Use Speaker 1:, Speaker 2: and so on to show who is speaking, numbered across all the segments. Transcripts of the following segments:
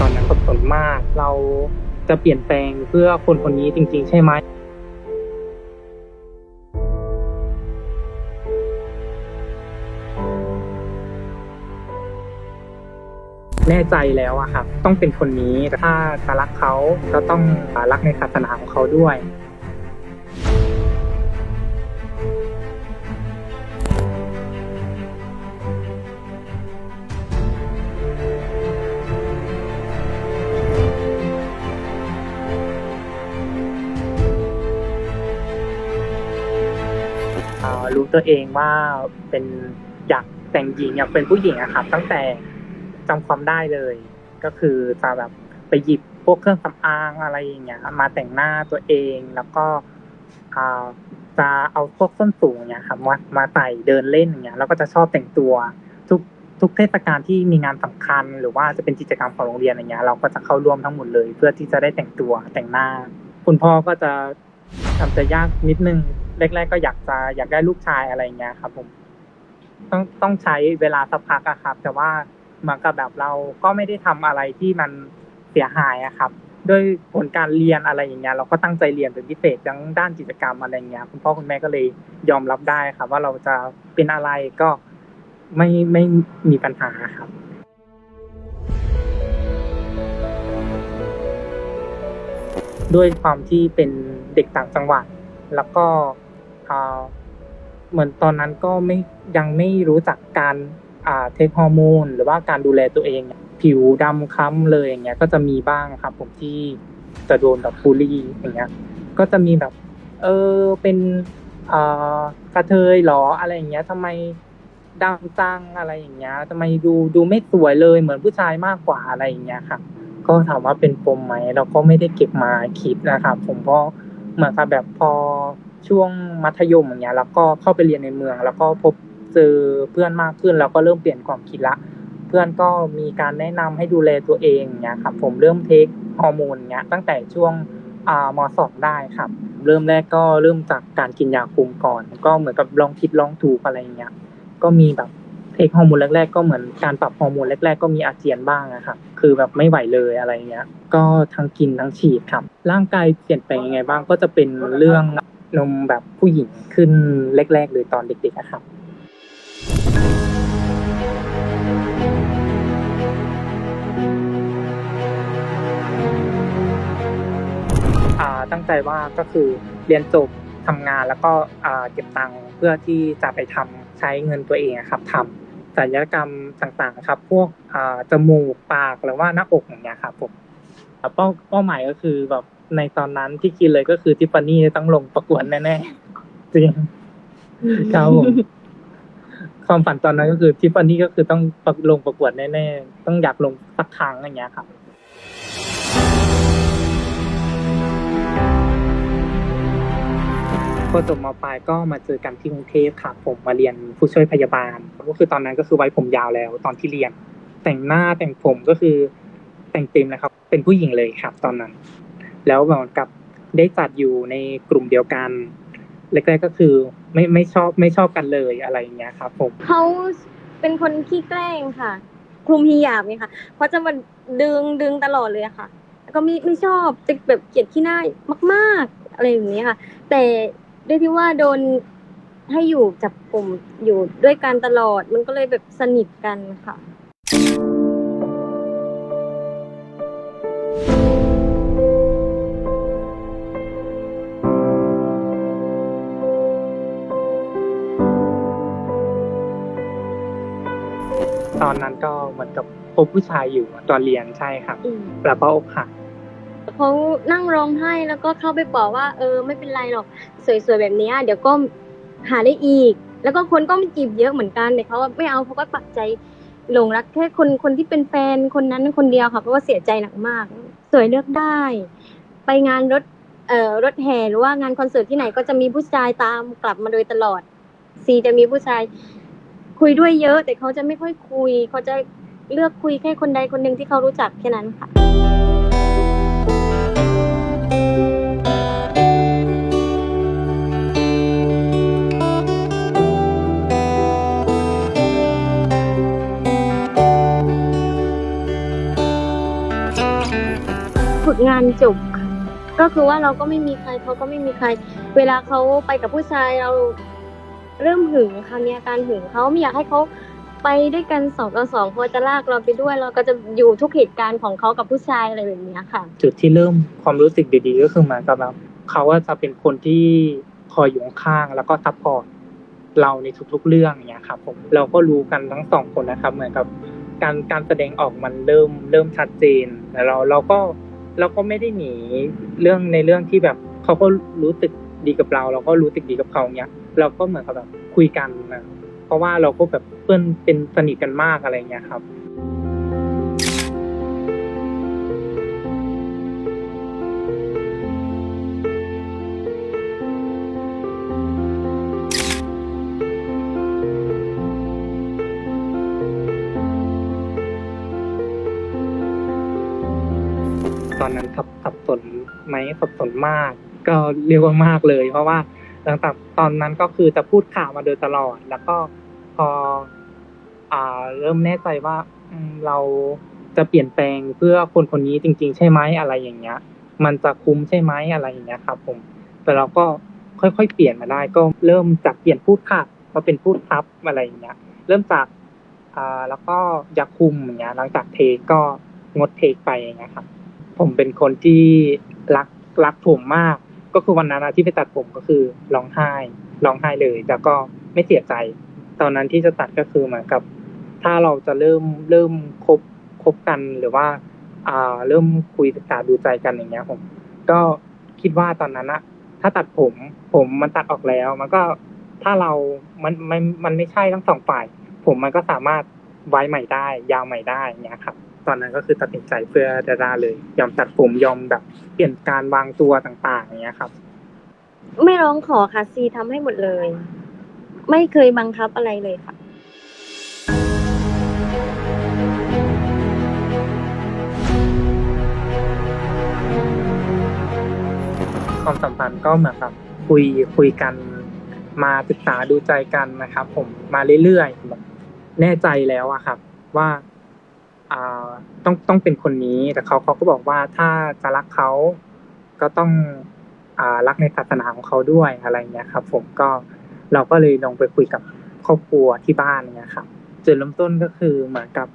Speaker 1: ตอนนั้นสับสนมาก เราจะเปลี่ยนแปลงเพื่อคนคนนี้จริง ๆ ใช่ไหมแน่ใจแล้วอะครับ ต้องเป็นคนนี้ ถ้าจะรักเขาก็ต้องรักในศาสนาของเขาด้วย รู้ตัวเองว่าเป็นอยากแต่งหญิงอยากเป็นผู้หญิงอะครับ ตั้งแต่จำความได้เลย ก็คือจะแบบไปหยิบพวกเครื่องสำอางอะไรอย่างเงี้ย มาแต่งหน้าตัวเองแล้วก็จะเอาพวกส้นสูงเนี่ยครับมามาใส่เดินเล่นอย่างเงี้ยแล้วก็จะชอบแต่งตัวทุกทุกเทศกาลที่มีงานสำคัญ หรือว่าจะเป็นกิจกรรมของโรงเรียนอย่างเงี้ย เราก็จะเข้าร่วมทั้งหมดเลย เพื่อที่จะได้แต่งตัวแต่งหน้า คุณพ่อก็จะทำใจยากนิดนึง แรก ๆ ก็อยากจะอยากได้ลูกชายอะไรอย่างเงี้ยครับ ผม ต้องต้องใช้เวลาสักพักอะครับ แต่ว่าเหมือนกับแบบเราก็ไม่ได้ทำอะไรที่มันเสียหายอะครับด้วยผลการเรียนอะไรอย่างเงี้ยเราก็ตั้งใจเรียนเป็นพิเศษทั้งด้านกิจกรรมอะไรอย่างเงี้ยคุณพ่อคุณแม่ก็เลยยอมรับได้ครับ ว่าเราจะเป็นอะไรก็ไม่ไม่มีปัญหาครับด้วยความที่เป็นเด็กต่างจังหวัด แล้วก็ เหมือนตอนนั้นก็ไม่ยังไม่รู้จักการอ่าเทคฮอร์โมนหรือว่าการดูแลตัวเอง ผิวดำคล้ำเลยอย่างเงี้ยก็จะมีบ้างครับ ผมที่จะโดนแบบบูลลี่อย่างเงี้ย ก็จะมีแบบ เออเป็นกระเทยหรออะไรอย่างเงี้ยทำไมดำจังอะไรอย่างเงี้ยทำไมดูดูไม่สวยเลยเหมือนผู้ชายมากกว่าอะไรอย่างเงี้ยครับก็ถามว่าเป็นปมไหมเราก็ไม่ได้เก็บมาคิดนะครับ ผมก็เหมือนกับแบบพอ ช่วงมัธยมอย่างเงี้ยแล้วก็เข้าไปเรียนในเมือง แล้วก็พบเจอเพื่อนมากขึ้น แล้วก็เริ่มเปลี่ยนความคิดละ เพื่อนก็มีการแนะนำให้ดูแลตัวเองอย่างเงี้ยครับผมเริ่มเทคฮอร์โมนเงี้ยตั้งแต่ช่วงอ่ามสองได้ครับ เริ่มแรกก็เริ่มจากการกินยาคุมก่อน ก็เหมือนกับลองผิดลองถูกอะไรอย่างเงี้ยก็มีแบบเทคฮอร์โมนแรกๆก็เหมือนการปรับฮอร์โมนแรกๆก็มีอาเจียนบ้างอะครับคือแบบไม่ไหวเลยอะไรเงี้ย ก็ทั้งกินทั้งฉีดครับ ร่างกายเปลี่ยนแปลงยังไงบ้างก็จะเป็นเรื่อง นมแบบผู้หญิงขึ้นแรกๆเลยตอนเด็กๆอะครับอ่าตั้งใจว่าก็คือเรียนจบทำงานแล้วก็อ่าเก็บตังค์เพื่อที่จะไปทำใช้เงินตัวเองอะครับทำศัลยกรรมต่างๆครับ พวกอ่าจมูกปากหรือว่าหน้าอกอย่างเงี้ยครับผม อ่าเป้าเป้าหมายก็คือแบบในตอนนั้นที่คิดเลยก็คือทิฟฟานี่ต้องลงประกวดแน่ๆจริงครับผมความฝันตอนนั้นก็คือทิฟฟานี่ก็คือต้องประลงประกวดแน่ๆต้องอยากลงสักครั้งอย่างเงี้ยครับพอจบมปลายก็มาเจอกันที่กรุงเทพค่ะ ผมมาเรียนผู้ช่วยพยาบาลก็คือตอนนั้นก็คือไว้ผมยาวแล้ว ตอนที่เรียน แต่งหน้าแต่งผมก็คือแต่งเต็มนะครับ เป็นผู้หญิงเลยครับตอนนั้น แล้วเหมือนกับได้จัดอยู่ในกลุ่มเดียวกันแรกๆก็คือไม่ไม่ชอบไม่ชอบกันเลยอะไรอย่างเงี้ยครับผม
Speaker 2: เขาเป็นคนขี้แกล้งค่ะ คลุมฮิญาบเนี่ยค่ะเขาจะมาดึงดึงตลอดเลยค่ะแล้วก็ไม่ไม่ชอบจะแบบเกลียดขี้หน้ามากๆ อะไรแบบนี้ยค่ะ แต่ด้วยที่ว่าโดนให้อยู่จับกลุ่มอยู่ด้วยกันตลอดมันก็เลยแบบสนิทกันค่ะ
Speaker 1: ตอนนั้นก็เหมือนกับพบผู้ชายอยู่ตอนเรียนใช่ครับ
Speaker 2: อืม
Speaker 1: แล้วก็อกหัก
Speaker 2: เขานั่งร้องไห้แล้วก็เข้าไปบอกว่า เออ ไม่เป็นไรหรอกสวยๆแบบเนี้ยเดี๋ยวก็หาได้อีก แล้วก็คนก็มาจีบเยอะเหมือนกันแต่เขาว่าไม่เอาเขาก็ปักใจหลงรักแค่คนคนที่เป็นแฟนคนนั้นคนเดียวค่ะเขาก็เสียใจหนักมาก สวยเลือกได้ ไปงานรถเอ่อรถแห่หรือว่างานคอนเสิร์ตที่ไหนก็จะมีผู้ชายตามกลับมาโดยตลอดซีจะมีผู้ชาย คุยด้วยเยอะ แต่เขาจะไม่ค่อยคุย เขาจะเลือกคุยแค่คนใดคนหนึ่งที่เขารู้จักแค่นั้นค่ะ ฝึกงานจบค่ะก็คือว่าเราก็ไม่มีใครเขาก็ไม่มีใคร เวลาเขาไปกับผู้ชายเรา เริ่มหึงค่ะมีอาการหึงเขาไม่อยากให้เขาไปด้วยกันสองต่อสองพอจะลากเราไปด้วย เราก็จะอยู่ทุกเหตุการณ์ของเขากับผู้ชายอะไรแบบเนี้ยค่ะ
Speaker 1: จุดที่เริ่มความรู้สึกดีๆ ก็คือเหมือนกับแบบเขาว่าจะเป็นคนที่คอยอยู่ข้างแล้วก็ซัพพอร์ตเราในทุกๆเรื่องอย่างเงี้ยครับผมเราก็รู้กันทั้งสองคนนะครับ เหมือนกับการการแสดงออกมันเริ่มเริ่มชัดเจนแต่เราเราก็เราก็ไม่ได้หนีเรื่องในเรื่องที่แบบเขาก็รู้สึกดีกับเรา เราก็รู้สึกดีกับเขาเงี้ย เราก็เหมือนกับแบบคุยกันนะเพราะว่าเราก็แบบเพื่อนเป็นสนิทกันมากอะไรเงี้ยครับตอนนั้นสับสับสนไหมสับสนมาก ก็เรียกว่ามากเลย เพราะว่า หลังจากตอนนั้นก็คือจะพูดข่าวมาโดยตลอด แล้วก็พออ่าเริ่มแน่ใจว่าเราจะเปลี่ยนแปลงเพื่อคนคนนี้จริง ๆ ใช่ไหมอะไรอย่างเงี้ย มันจะคุ้มใช่ไหมอะไรอย่างเงี้ยครับ ผม แต่เราก็ค่อยๆเปลี่ยนมาได้ ก็เริ่มจากเปลี่ยนพูดค่ะมาเป็นพูดครับอะไรอย่างเงี้ย เริ่มจากอ่าแล้วก็อยากคุมอย่างเงี้ย หลังจากเทคก็งดเทคไปอย่างเงี้ยครับ ผมเป็นคนที่รักรักผมมาก ก็คือวันนั้นอะที่ไปตัดผมก็คือร้องไห้ร้องไห้เลยแต่ก็ไม่เสียใจ ตอนนั้นที่จะตัดก็คือเหมือนกับ ถ้าเราจะเริ่มเริ่มคบคบกันหรือว่า อ่าเริ่มคุยศึกษาดูใจกันอย่างเงี้ยผม ก็คิดว่าตอนนั้นอะถ้าตัดผม ผมมันตัดออกแล้ว มันก็ถ้าเรา มันมันมันไม่ใช่ทั้งสองฝ่าย ผมมันก็สามารถไว้ใหม่ได้ ยาวใหม่ได้อย่างเงี้ยครับ ตอนนั้นก็คือตัดสินใจเพื่อดาราเลย ยอมตัดผมยอมแบบเปลี่ยนการวางตัวต่างๆอย่างเงี้ยครับ
Speaker 2: ไม่ร้องขอค่ะซีทำให้หมดเลย ไม่เคยบังคับอะไรเลยค่ะ
Speaker 1: ความสัมพันธ์ก็เหมือนแบบคุยคุยกันมาศึกษาดูใจกันนะครับ ผมมาเรื่อยๆแบบแน่ใจแล้วอะครับ ว่าอ่า ต้องต้องเป็นคนนี้ แต่เขาเขาก็บอกว่าถ้าจะรักเขาก็ต้องรักในศาสนาของเขาด้วยอะไรเงี้ยครับ ผมก็เราก็เลยลองไปคุยกับครอบครัวที่บ้านเนี่ยครับจุดเริ่มต้นก็คือเหมือนกับ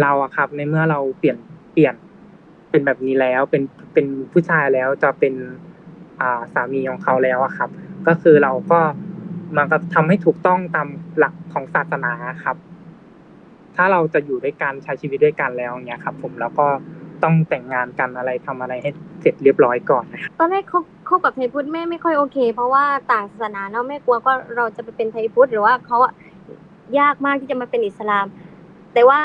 Speaker 1: เราอะครับ ในเมื่อเราเปลี่ยนเปลี่ยนเป็นแบบนี้แล้วเป็นเป็นผู้ชายแล้วจะเป็นอ่าสามีของเขาแล้วอะครับ ก็คือเราก็มันก็ทำให้ถูกต้องตามหลักของศาสนาครับ ถ้าเราจะอยู่ด้วยกันใช้ชีวิตด้วยกันแล้วเนี้ยครับ ผมแล้วก็ต้องแต่งงานกันอะไรทำอะไรให้เสร็จเรียบร้อยก่อนนะครับ
Speaker 2: ตอนแรกคบคบกับไทยพุทธแม่ไม่ค่อยโอเค เพราะว่าต่างศาสนาเนาะแม่กลัวก็เราจะไปเป็นไทยพุทธหรือว่าเขาอะยากมากที่จะมาเป็นอิสลาม แต่ว่า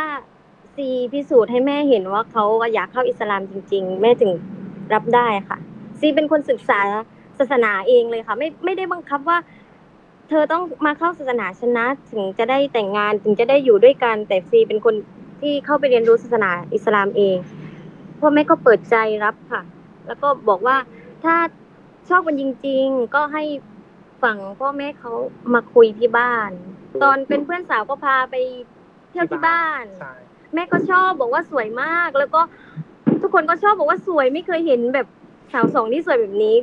Speaker 2: ซีพิสูจน์ให้แม่เห็นว่าเขาอยากเข้าอิสลามจริง ๆ แม่ถึงรับได้ค่ะ ซีเป็นคนศึกษาศาสนาเองเลยค่ะ ไม่ไม่ได้บังคับว่า เธอต้องมาเข้าศาสนาชนะ ถึงจะได้แต่งงานถึงจะได้อยู่ด้วยกัน แต่ซีเป็นคนที่เข้าไปเรียนรู้ศาสนาอิสลามเองพ่อแม่ก็เปิดใจรับค่ะ แล้วก็บอกว่าถ้าชอบกันจริง ๆ ก็ให้ฝั่งพ่อแม่เขามาคุยที่บ้าน ตอนเป็นเพื่อนสาวก็พาไปเที่ยวที่บ้าน
Speaker 1: ใช่
Speaker 2: แม่ก็ชอบบอกว่าสวยมาก แล้วก็ทุกคนก็ชอบบอกว่าสวยไม่เคยเห็นแบบสาวสองที่สวยแบบนี้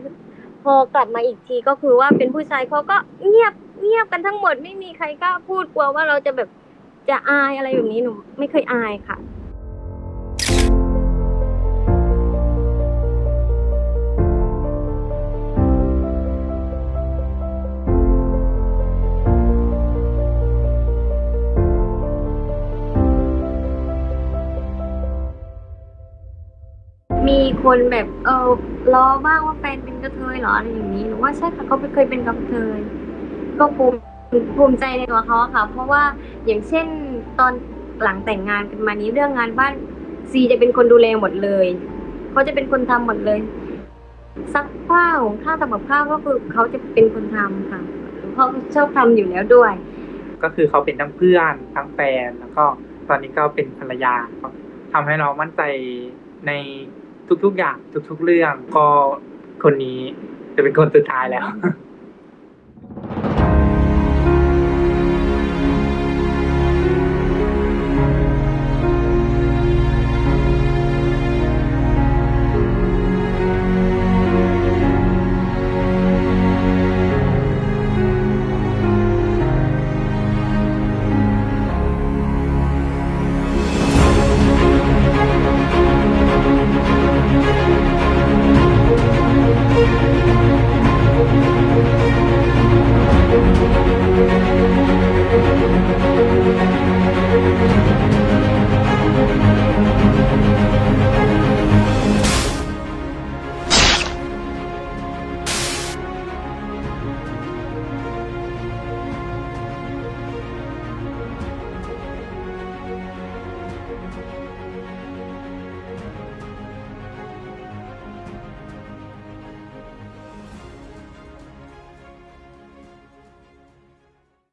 Speaker 2: พอกลับมาอีกทีก็คือว่าเป็นผู้ชายเขาก็เงียบเงียบกันทั้งหมดไม่มีใครกล้าพูดกลัวว่าเราจะแบบจะอายอะไรแบบนี้หนูไม่เคยอายค่ะมีคนแบบเออ ล้อบ้างว่าแฟนเป็นกระเทยเหรออะไรอย่างนี้หนูว่าใช่ค่ะเขาเคยเป็นกระเทยก็ภูมิภูมิใจในตัวเขาค่ะ เพราะว่าอย่างเช่นตอนหลังแต่งงานกันมานี้เรื่องงานบ้านซีจะเป็นคนดูแลหมดเลยเขาจะเป็นคนทำหมดเลยซักผ้าหุงข้าวทำกับข้าวก็คือเขาจะเป็นคนทำค่ะเขาชอบทำอยู่แล้วด้วย
Speaker 1: ก็คือเขาเป็นทั้งเพื่อนทั้งแฟนแล้วก็ตอนนี้ก็เป็นภรรยาครับทำให้เรามั่นใจใน ทุกๆอย่างทุกๆเรื่องก็คนนี้จะเป็นคนสุดท้ายแล้ว